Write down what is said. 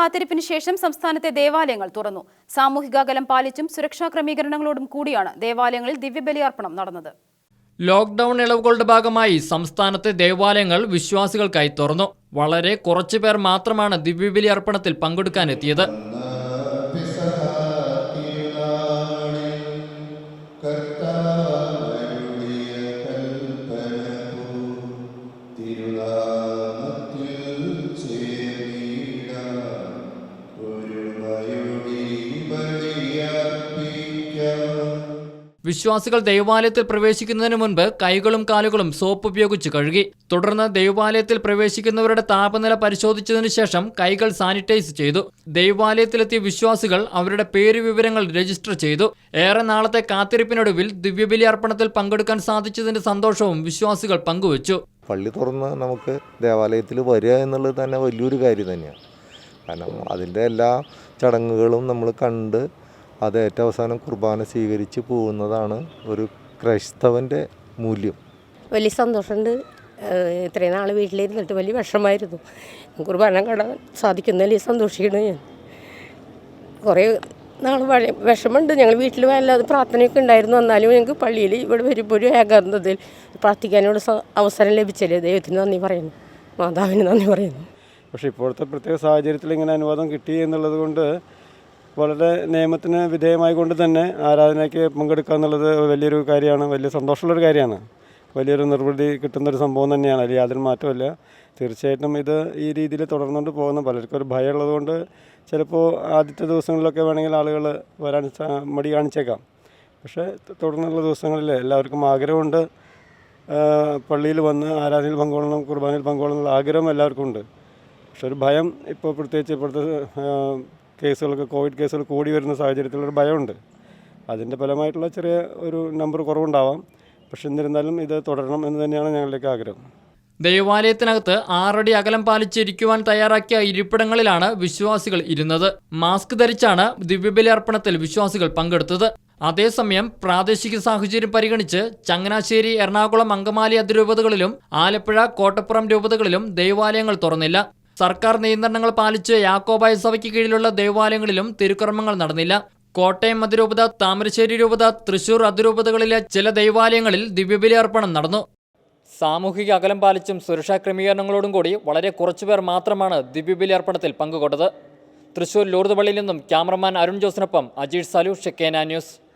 കാത്തിരിപ്പിന് ശേഷം സംസ്ഥാനത്തെ ദേവാലയങ്ങൾ തുറന്നു. സാമൂഹിക അകലം പാലിച്ചും സുരക്ഷാ ക്രമീകരണങ്ങളോടും കൂടിയാണ് ദേവാലയങ്ങളിൽ ദിവ്യബലിയർപ്പണം നടന്നത്. ലോക്ക്ഡൌൺ ഇളവുകളുടെ ഭാഗമായി സംസ്ഥാനത്തെ ദേവാലയങ്ങൾ വിശ്വാസികൾക്കായി തുറന്നു. വളരെ കുറച്ചു പേർ മാത്രമാണ് ദിവ്യബലി അർപ്പണത്തിൽ പങ്കെടുക്കാനെത്തിയത്. വിശ്വാസികൾ ദൈവാലയത്തിൽ പ്രവേശിക്കുന്നതിന് മുൻപ് കൈകളും കാലുകളും സോപ്പ് ഉപയോഗിച്ച് കഴുകി. തുടർന്ന് ദൈവാലയത്തിൽ പ്രവേശിക്കുന്നവരുടെ താപനില പരിശോധിച്ചതിനു ശേഷം കൈകൾ സാനിറ്റൈസ് ചെയ്തു. ദൈവാലയത്തിലെത്തിയ വിശ്വാസികൾ അവരുടെ പേര് വിവരങ്ങൾ രജിസ്റ്റർ ചെയ്തു. ഏറെ നാളത്തെ കാത്തിരിപ്പിനൊടുവിൽ ദിവ്യബലി അർപ്പണത്തിൽ പങ്കെടുക്കാൻ സാധിച്ചതിന്റെ സന്തോഷവും വിശ്വാസികൾ പങ്കുവച്ചു. പള്ളി തുറന്ന് നമുക്ക് ദേവാലയത്തിൽ വരിക എന്നുള്ളത് തന്നെ വലിയൊരു കാര്യം തന്നെയാണ്. കാരണം അതിന്റെ എല്ലാ ചടങ്ങുകളും നമ്മൾ കണ്ട് അത് ഏറ്റവും അവസാനം കുർബാന സ്വീകരിച്ച് പോകുന്നതാണ് ഒരു ക്രൈസ്തവന്റെ മൂല്യം. വലിയ സന്തോഷമുണ്ട്. ഇത്രയും നാൾ വീട്ടിലിരുന്നിട്ട് വലിയ വിഷമായിരുന്നു കുർബാന കാണാൻ സാധിക്കുന്നതിൽ സന്തോഷിക്കണം ഞാൻ. കുറേ നാൾ പഴയ വിഷമമുണ്ട്. ഞങ്ങൾ വീട്ടിൽ വല്ലാതെ പ്രാർത്ഥനയൊക്കെ ഉണ്ടായിരുന്നു. എന്നാലും ഞങ്ങൾക്ക് പള്ളിയിൽ ഇവിടെ വരുമ്പോൾ ഒരു ഏകാന്തതയിൽ പ്രാർത്ഥിക്കാനോട് അവസരം ലഭിച്ചില്ലേ? ദൈവത്തിന് നന്ദി പറയുന്നു. മാതാവിന് നന്ദി പറയുന്നു. പക്ഷേ ഇപ്പോഴത്തെ പ്രത്യേക സാഹചര്യത്തിൽ ഇങ്ങനെ അനുവാദം കിട്ടി എന്നുള്ളത് കൊണ്ട് വളരെ നിയമത്തിന് വിധേയമായി കൊണ്ട് തന്നെ ആരാധനയ്ക്ക് പങ്കെടുക്കുക എന്നുള്ളത് വലിയൊരു കാര്യമാണ് വലിയ സന്തോഷമുള്ളൊരു കാര്യമാണ്. വലിയൊരു നിർവൃതി കിട്ടുന്നൊരു സംഭവം തന്നെയാണ്. അതിൽ യാതൊരു മാറ്റമില്ല തീർച്ചയായിട്ടും ഇത് ഈ രീതിയിൽ തുടർന്നുകൊണ്ട് പോകുന്ന പലർക്കും ഒരു ഭയം ഉള്ളതുകൊണ്ട് ചിലപ്പോൾ ആദ്യത്തെ ദിവസങ്ങളിലൊക്കെ വേണമെങ്കിൽ ആളുകൾ വരാൻ മടി കാണിച്ചേക്കാം. പക്ഷേ തുടർന്നുള്ള ദിവസങ്ങളിൽ എല്ലാവർക്കും ആഗ്രഹമുണ്ട്. പള്ളിയിൽ വന്ന് ആരാധനയിൽ പങ്കുകൊള്ളണം കുർബാനയിൽ പങ്കുകൊള്ളണം എന്നുള്ള ആഗ്രഹം എല്ലാവർക്കും ഉണ്ട്. പക്ഷെ ഒരു ഭയം ഇപ്പോൾ പ്രത്യേകിച്ച് ഇപ്പോഴത്തെ കേസുകളൊക്കെ കോവിഡ് കേസുകൾ കൂടി വരുന്ന സാഹചര്യത്തിലൊരു ഭയമുണ്ട്. അതിന്റെ ഫലമായിട്ടുള്ള ചെറിയ ഒരു നമ്പർ കുറവുണ്ടാവാം. പക്ഷെ എന്നിരുന്നാലും ഇത് തുടരണം എന്ന് തന്നെയാണ് ഞങ്ങളുടെയൊക്കെ ആഗ്രഹം. ദേവാലയത്തിനകത്ത് ആറടി അകലം പാലിച്ചിരിക്കുവാൻ തയ്യാറാക്കിയ ഇരിപ്പിടങ്ങളിലാണ് വിശ്വാസികൾ ഇരുന്നത്. മാസ്ക് ധരിച്ചാണ് ദിവ്യബലിയർപ്പണത്തിൽ വിശ്വാസികൾ പങ്കെടുത്തത്. അതേസമയം പ്രാദേശിക സാഹചര്യം പരിഗണിച്ച് ചങ്ങനാശ്ശേരി എറണാകുളം അങ്കമാലി അതിരൂപതകളിലും ആലപ്പുഴ കോട്ടപ്പുറം രൂപതകളിലും ദേവാലയങ്ങൾ തുറന്നില്ല. സർക്കാർ നിയന്ത്രണങ്ങൾ പാലിച്ച് യാക്കോബായ സഭയ്ക്ക് കീഴിലുള്ള ദേവാലയങ്ങളിലും തിരുക്കർമ്മങ്ങൾ നടന്നില്ല. കോട്ടയം അതിരൂപത താമരശ്ശേരി രൂപത തൃശൂർ അതിരൂപതകളിലെ ചില ദൈവാലയങ്ങളിൽ ദിവ്യബലി അർപ്പണം നടന്നു. സാമൂഹിക അകലം പാലിച്ചും സുരക്ഷാ ക്രമീകരണങ്ങളോടും കൂടി വളരെ കുറച്ചുപേർ മാത്രമാണ് ദിവ്യബലി അർപ്പണത്തിൽ പങ്കുകൊണ്ടത്. തൃശൂർ ലൂർദ് പള്ളിയിൽ നിന്നും ക്യാമറമാൻ അരുൺ ജോസിനൊപ്പം അജീഷ് സാലു ഷെക്കേന ന്യൂസ്.